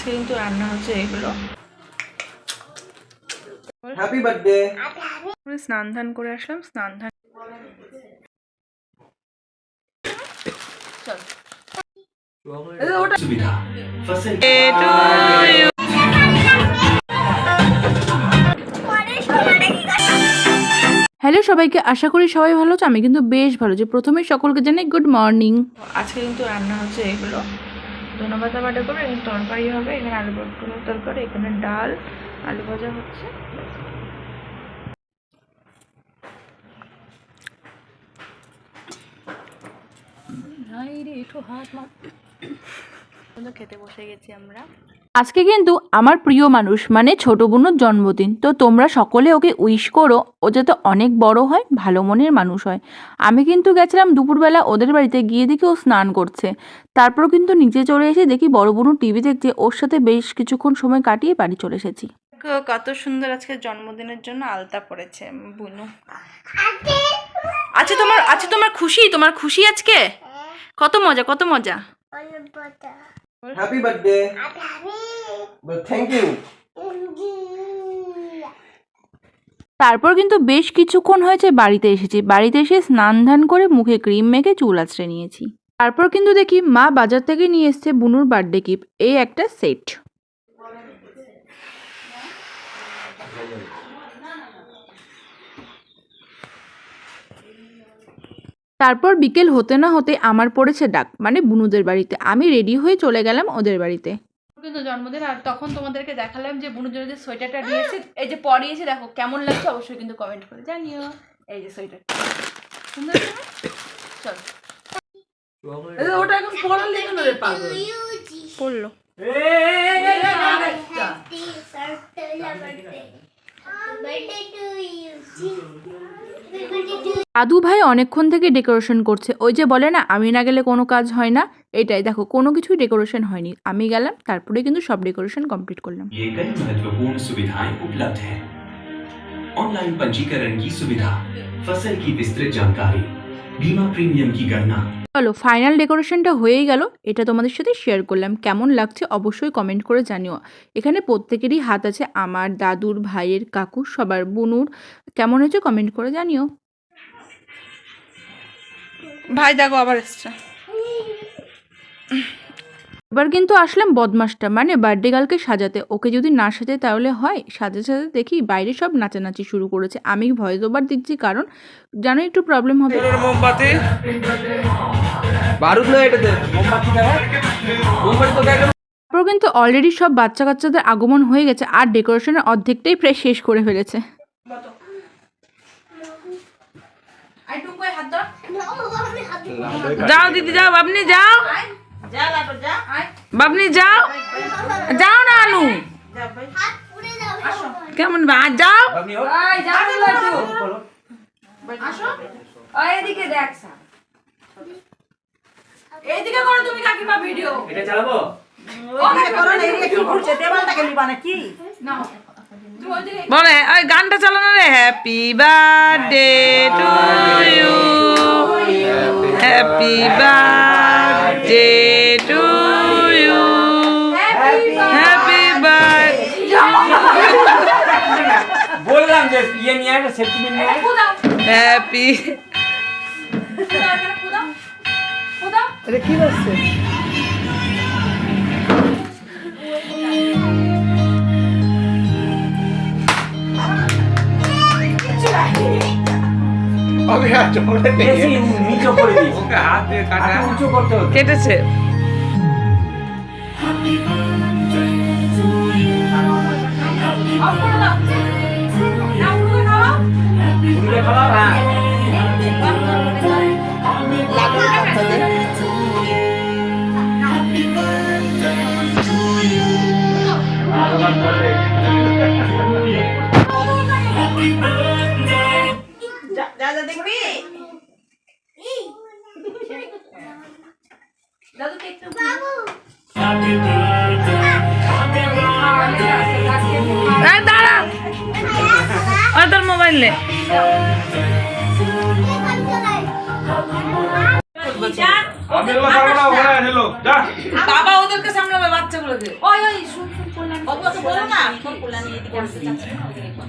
আজকে কিন্তু রান্না হচ্ছে এগুলো। হ্যাপি বার্থডে স্নান ধান করে আসলাম স্নান ধান হ্যালো সবাইকে আশা করি সবাই ভালো আছে। আমি কিন্তু বেশ ভালো যে প্রথমে সকলকে জানাই গুড মর্নিং আজকে কিন্তু রান্না হচ্ছে এগুলো। ধনেপাতা বাটা করে এখানে তরকারি হবে এখানে আলু পটলের তরকারি এখানে ডাল আলু ভাজা হচ্ছে। খেতে বসে গেছি আমরা। আজকে কিন্তু আমার প্রিয় মানুষ মানে ছোট বোনের জন্মদিন। তো তোমরা সকলে ওকে উইশ করো ও যাতে অনেক বড় হয় ভালো মনের মানুষ হয়। আমি কিন্তু গেছিলাম দুপুরবেলা ওদের বাড়িতে গিয়ে দেখি ও স্নান করছে। তারপর কিন্তু নিচে চলে এসে দেখি বড় বোনু টিভি দেখছে ওর সাথে বেশ কিছুক্ষণ সময় কাটিয়ে বাড়ি চলে এসেছি। কত সুন্দর আজকে জন্মদিনের জন্য আলতা পড়েছে বুনু। আচ্ছা তোমার আচ্ছা তোমার খুশি? তোমার খুশি আজকে? কত মজা কত মজা? হ্যাপি বার্থডে তারপর কিন্তু বেশ কিছুক্ষণ হয়েছে বাড়িতে এসেছি। বাড়িতে এসে স্নান ধান করে মুখে ক্রিম মেখে চুল আছড়ে নিয়েছি। তারপর কিন্তু দেখি মা বাজার থেকে নিয়ে এসছে বুনুর বার্থডে গিফট। এই একটা সেট। তারপর বিকেল হতে না হতে আমার পড়েছে ডাক মানে বুনুদের বাড়িতে। আমি রেডি হয়ে চলে গেলাম ওদের বাড়িতে। কিন্তু জন্মদিন আর তখন তোমাদেরকে দেখালাম যে বুনুর জন্য যে সোয়েটারটা দিয়েছে এই যে পরিয়েছে দেখো কেমন লাগছে অবশ্যই কিন্তু কমেন্ট করে জানিও। এই যে সোয়েটার। সুন্দর চল। ওটা এখন পড়ার লেগে রে পাগল? পড়ল। দাদু ভাই অনেকক্ষণ থেকে ডেকোরেশন করছে। ওই যে বলে না আমি না গেলে কোনো কাজ হয় না। এটাই দেখো কোনো কিছুই ডেকোরেশন হয়নি আমি গেলাম তারপরে কিন্তু সব ডেকোরেশন কমপ্লিট করলাম ये कई महत्वपूर्ण सुविधाएं उपलब्ध हैं ऑनलाइन पंजीकरण की सुविधा फसल की विस्तृत जानकारी बीमा प्रीमियम की गणना চলো ফাইনাল ডেকোরেশনটা হয়েই গেল এটা তোমাদের সাথে শেয়ার করলাম কেমন লাগছে অবশ্যই কমেন্ট করে জানিও এখানে প্রত্যেকেরই হাত আছে আমার দাদুর ভাইয়ের কাকুর সবার বুনুর কেমন হয়েছে কমেন্ট করে জানিও ভাই দেখো আবার এসছে এবার কিন্তু আসলাম বদমাসটা মানে বার্থডে গার্লকে সাজাতে ওকে যদি না সাজে তাহলে হয় সাজে সাজে দেখি বাইরে সব নাচানাচি শুরু করেছে আমি ভয়েস ওভার দিচ্ছি কারণ জানো একটু প্রবলেম হবে মোমবাতি বারুদ না এটাতে মোমবাতি মোমবাতি তো তারপর কিন্তু অলরেডি সব বাচ্চা কাচ্চাদের আগমন হয়ে গেছে আর ডেকোরেশনের অর্ধেকটাই প্রায় শেষ করে ফেলেছে যাও দিদি যাও বাবনি যাও বাবনি যাও। যাও না আনু কেমন বা যাও। এইদিকে দেখ এইদিকে করো তুমি কাকিমা ভিডিও। এটা চালাবো? ওখানে করো না এইদিকে কি করছে? দেওয়ালটাকে লিবা নাকি? বলে ওই গানটা চালানো রে happy birthday to you happy birthday ইয়ে নিয়ে একটা সেফটি নিয়ে আয়। হ্যাপি কাটা। উঁচু করতে কেটেছে। উঠলে খাওয়া হ্যাঁ যা যা দেখবি দাদু কেক এই দাঁড়া। ওই তোর মোবাইল নে যা আমি এগুলো পারব না। বাবা ওদেরকে সামলাবে বাচ্চাগুলোকে ওই ওই শুন শুন কল্যাণ বাবুকে বলো না তোর কল্যাণী এদিকে আসতে চাচ্ছে না, ওদিকে কর।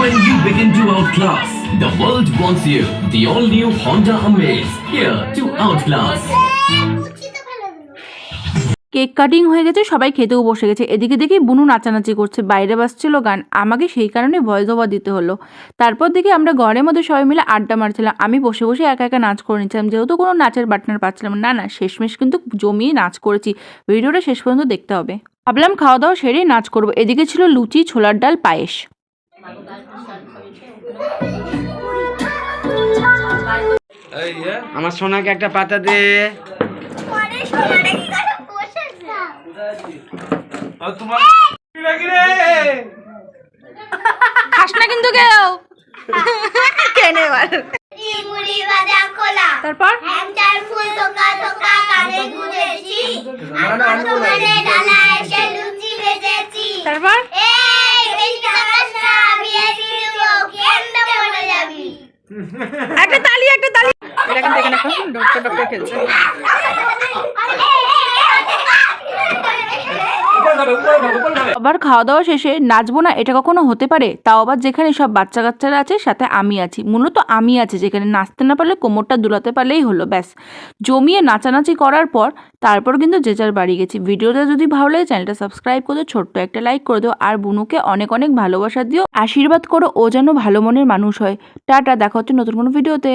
When you begin to outclass, the world wants you. The all-new Honda Amaze, here to outclass. Cake cutting হয়ে গেছে সবাই খেতেও বসে গেছে। এদিকে দেখি বুনু নাচানাচি করছে বাইরে বাসছিল গান। আমাকে সেই কারণে ভয়েস ওভার দিতে হলো। তারপর দেখি আমরা ঘরের মধ্যে সবাই মিলে আড্ডা মারছিলাম। আমি বসে বসে একা একা নাচ করে নিচ্ছিলাম। যেহেতু কোনো নাচের পার্টনার পাচ্ছিলাম না। না শেষমেশ কিন্তু জমিয়ে নাচ করেছি। ভিডিওটা শেষ পর্যন্ত দেখতে হবে। ভাবলাম খাওয়া দাওয়া সেরেই নাচ করব। এদিকে ছিল লুচি ছোলার ডাল পায়েস। আমার সোনাকে একটা পাতা দে। তোমার নাকি রে? খাস না কিন্তু কেউ। মুড়ি ভাজা খোলা তারপর? হ্যাংচার ফুল কানে ডালা এসে লুচি ভেজেছি তারপর? এই বেশি খাস না বিয়ে দিয়ে দেবো কেন্দ্র পড়ে যাবি একটা তালি একটা তালি। এটা কিন্তু এখানে ডক্টর ডক্টর খেলছে উপরে যাবে উপরে যাবে উপরে যাবে আবার খাওয়া দাওয়া শেষে নাচবো না, এটা কখনো হতে পারে? তাও আবার যেখানে সব বাচ্চা কাচ্চারা আছে, সাথে আমি আছি। মূলত আমি আছি, যেখানে নাচতে না পারলে কোমরটা দুলাতে পারলেই হলো, ব্যাস। জমিয়ে নাচানাচি করার পর তারপর কিন্তু যে যার বাড়ি গেছি। ভিডিওটা যদি ভালো লাগে, চ্যানেলটা সাবস্ক্রাইব করে ছোট্ট একটা লাইক করে দিও, আর বুনুকে অনেক অনেক ভালোবাসা দিও। আশীর্বাদ করো, ও যেন ভালো মনের মানুষ হয়। টাটা, দেখা হচ্ছে নতুন কোনো ভিডিওতে।